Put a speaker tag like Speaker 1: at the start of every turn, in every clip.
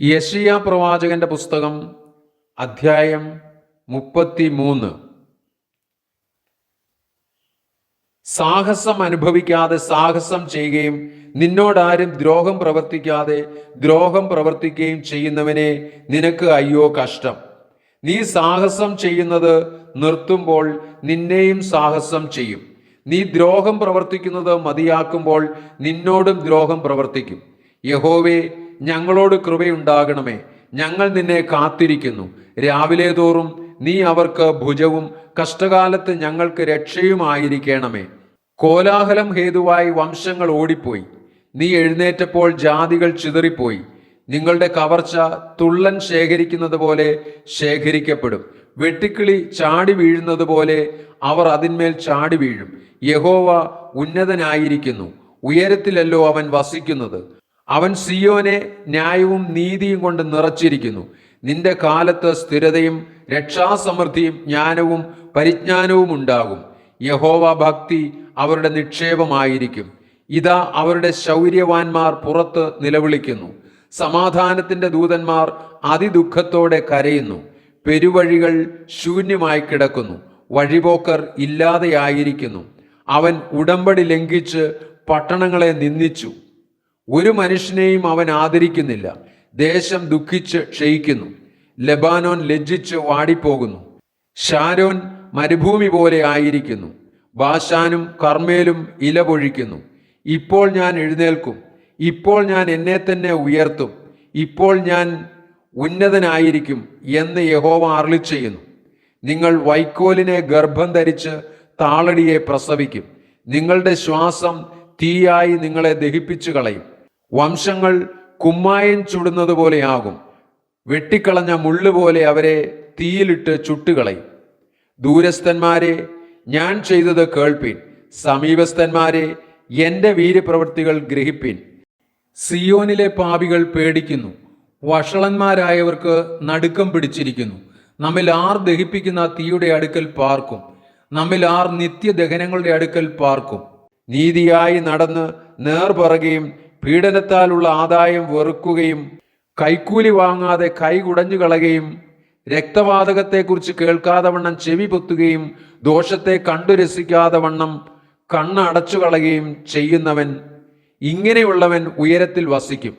Speaker 1: യഷിയ പ്രവാചകന്റെ പുസ്തകം അധ്യായം മുപ്പത്തി മൂന്ന് സാഹസം അനുഭവിക്കാതെ സാഹസം ചെയ്യുകയും നിന്നോടാരും ദ്രോഹം പ്രവർത്തിക്കാതെ ദ്രോഹം പ്രവർത്തിക്കുകയും ചെയ്യുന്നവനെ നിനക്ക് അയ്യോ കഷ്ടം. നീ സാഹസം ചെയ്യുന്നത് നിർത്തുമ്പോൾ നിന്നെയും സാഹസം ചെയ്യും. നീ ദ്രോഹം പ്രവർത്തിക്കുന്നത് മതിയാക്കുമ്പോൾ നിന്നോടും ദ്രോഹം പ്രവർത്തിക്കും. യഹോവേ ഞങ്ങളോട് കൃപയുണ്ടാകണമേ. ഞങ്ങൾ നിന്നെ കാത്തിരിക്കുന്നു. രാവിലെ തോറും നീ അവർക്ക് ഭുജവും കഷ്ടകാലത്ത് ഞങ്ങൾക്ക് രക്ഷയുമായിരിക്കണമേ. കോലാഹലം ഹേതുവായി വംശങ്ങൾ ഓടിപ്പോയി. നീ എഴുന്നേറ്റപ്പോൾ ജാതികൾ ചിതറിപ്പോയി. നിങ്ങളുടെ കവർച്ച തുള്ളൻ ശേഖരിക്കുന്നത് പോലെ ശേഖരിക്കപ്പെടും. വെട്ടിക്കിളി ചാടി വീഴുന്നത് പോലെ അവർ അതിന്മേൽ ചാടി വീഴും. യഹോവ ഉന്നതനായിരിക്കുന്നു. ഉയരത്തിലല്ലോ അവൻ വസിക്കുന്നത്. അവൻ സിയോനെ ന്യായവും നീതിയും കൊണ്ട് നിറച്ചിരിക്കുന്നു. നിന്റെ കാലത്ത് സ്ഥിരതയും രക്ഷാസമൃദ്ധിയും ജ്ഞാനവും പരിജ്ഞാനവും ഉണ്ടാകും. യഹോവ ഭക്തി അവരുടെ നിക്ഷേപമായിരിക്കും. ഇതാ അവരുടെ ശൗര്യവാന്മാർ പുറത്ത് നിലവിളിക്കുന്നു. സമാധാനത്തിന്റെ ദൂതന്മാർ അതിദുഃഖത്തോടെ കരയുന്നു. പെരുവഴികൾ ശൂന്യമായി കിടക്കുന്നു. വഴിപോക്കർ ഇല്ലാതെയായിരിക്കുന്നു. അവൻ ഉടമ്പടി ലംഘിച്ച് പട്ടണങ്ങളെ നിന്ദിച്ചു. ഒരു മനുഷ്യനെയും അവൻ ആദരിക്കുന്നില്ല. ദേശം ദുഃഖിച്ച് ക്ഷയിക്കുന്നു. ലബാനോൻ ലജ്ജിച്ച് വാടിപ്പോകുന്നു. ഷാരോൻ മരുഭൂമി പോലെ ആയിരിക്കുന്നു. ബാഷാനും കർമ്മേലും ഇല പൊഴിക്കുന്നു. ഇപ്പോൾ ഞാൻ എഴുന്നേൽക്കും. ഇപ്പോൾ ഞാൻ എന്നെ തന്നെ ഉയർത്തും. ഇപ്പോൾ ഞാൻ ഉന്നതനായിരിക്കും എന്ന് യഹോവ അർളി ചെയ്യുന്നു. നിങ്ങൾ വൈക്കോലിനെ ഗർഭം ധരിച്ച് താളടിയെ പ്രസവിക്കും. നിങ്ങളുടെ ശ്വാസം തീയായി നിങ്ങളെ ദഹിപ്പിച്ചു കളയും വംശങ്ങൾ കുമ്മായം ചുടുന്നത് പോലെയാകും. വെട്ടിക്കളഞ്ഞ മുള്ളു പോലെ അവരെ തീയിലിട്ട് ചുട്ടുകളയും. ദൂരസ്ഥന്മാരെ ഞാൻ ചെയ്തത് കേൾപ്പിൻ. സമീപസ്ഥന്മാരെ എന്റെ വീര്യപ്രവൃത്തികൾ ഗ്രഹിപ്പിൻ. സിയോനിലെ പാപികൾ പേടിക്കുന്നു. വഷളന്മാരായവർക്ക് നടുക്കം പിടിച്ചിരിക്കുന്നു. നമ്മിൽ ആർ ദഹിപ്പിക്കുന്ന തീയുടെ അടുക്കൽ പാർക്കും. നമ്മിൽ ആർ നിത്യദഹനങ്ങളുടെ അടുക്കൽ പാർക്കും. നീതിയായി നടന്ന് നേർ പറയുകയും പീഡനത്താലുള്ള ആദായം വെറുക്കുകയും കൈക്കൂലി വാങ്ങാതെ കൈകുടഞ്ഞു കളയുകയും രക്തവാതകത്തെക്കുറിച്ച് കേൾക്കാതെ വണ്ണം ചെവി പൊത്തുകയും ദോഷത്തെ കണ്ടു രസിക്കാതെ വണ്ണം കണ്ണടച്ചു കളയുകയും ചെയ്യുന്നവൻ ഇങ്ങനെയുള്ളവൻ ഉയരത്തിൽ വസിക്കും.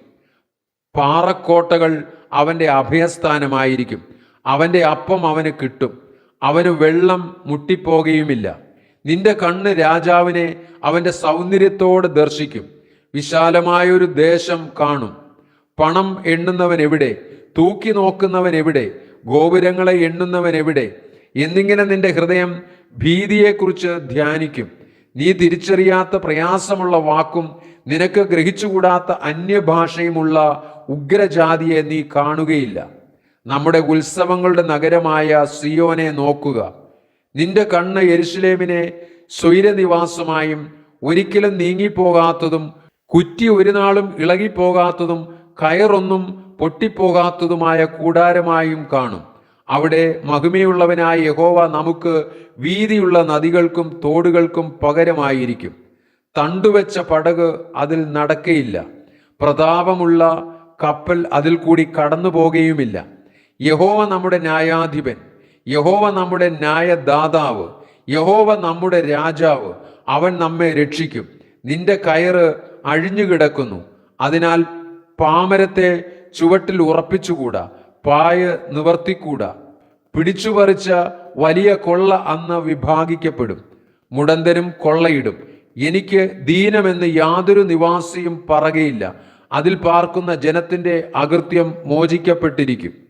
Speaker 1: പാറക്കോട്ടകൾ അവന്റെ അഭയസ്ഥാനമായിരിക്കും. അവന്റെ അപ്പം അവന് കിട്ടും. അവന് വെള്ളം മുട്ടിപ്പോകുകയുമില്ല. നിന്റെ കണ്ണ് രാജാവിനെ അവന്റെ സൗന്ദര്യത്തോട് ദർശിക്കും. വിശാലമായൊരു ദേശം കാണും. പണം എണ്ണുന്നവൻ എവിടെ? തൂക്കി നോക്കുന്നവൻ എവിടെ? ഗോപുരങ്ങളെ എണ്ണുന്നവൻ എവിടെ? എന്നിങ്ങനെ നിന്റെ ഹൃദയം ഭീതിയെക്കുറിച്ച് ധ്യാനിക്കും. നീ തിരിച്ചറിയാത്ത പ്രയാസമുള്ള വാക്കും നിനക്ക് ഗ്രഹിച്ചുകൂടാത്ത അന്യഭാഷയുമുള്ള ഉഗ്രജാതിയെ നീ കാണുകയില്ല. നമ്മുടെ ഉത്സവങ്ങളുടെ നഗരമായ സിയോനെ നോക്കുക. നിന്റെ കണ്ണ് യെരുഷലേമിനെ സ്വൈരനിവാസമായും ഒരിക്കലും നീങ്ങിപ്പോകാത്തതും കുറ്റി ഒരു നാളും ഇളകിപ്പോകാത്തതും കയറൊന്നും പൊട്ടിപ്പോകാത്തതുമായ കൂടാരമായും കാണും. അവിടെ മഹിമയുള്ളവനായ യഹോവ നമുക്ക് വീതിയുള്ള നദികൾക്കും തോടുകൾക്കും പകരമായിരിക്കും. തണ്ടുവെച്ച പടക് അതിൽ നടക്കയില്ല. പ്രതാപമുള്ള കപ്പൽ അതിൽ കൂടി കടന്നു പോകുകയുമില്ല യഹോവ നമ്മുടെ ന്യായാധിപൻ യഹോവ നമ്മുടെ ന്യായദാതാവ് യഹോവ നമ്മുടെ രാജാവ് അവൻ നമ്മെ രക്ഷിക്കും. നിന്റെ കയറ് അഴിഞ്ഞു കിടക്കുന്നു. അതിനാൽ പാമരത്തെ ചുവട്ടിൽ ഉറപ്പിച്ചുകൂടാ പായ നിവർത്തിക്കൂടാ. പിടിച്ചുപറിച്ച വലിയ കൊള്ള അന്ന് വിഭാഗിക്കപ്പെടും. മുടന്തരും കൊള്ളയിടും. എനിക്ക് ദീനമെന്ന് യാതൊരു നിവാസിയും പറകയില്ല. അതിൽ പാർക്കുന്ന ജനത്തിന്റെ അകൃത്യം മോചിക്കപ്പെട്ടിരിക്കും.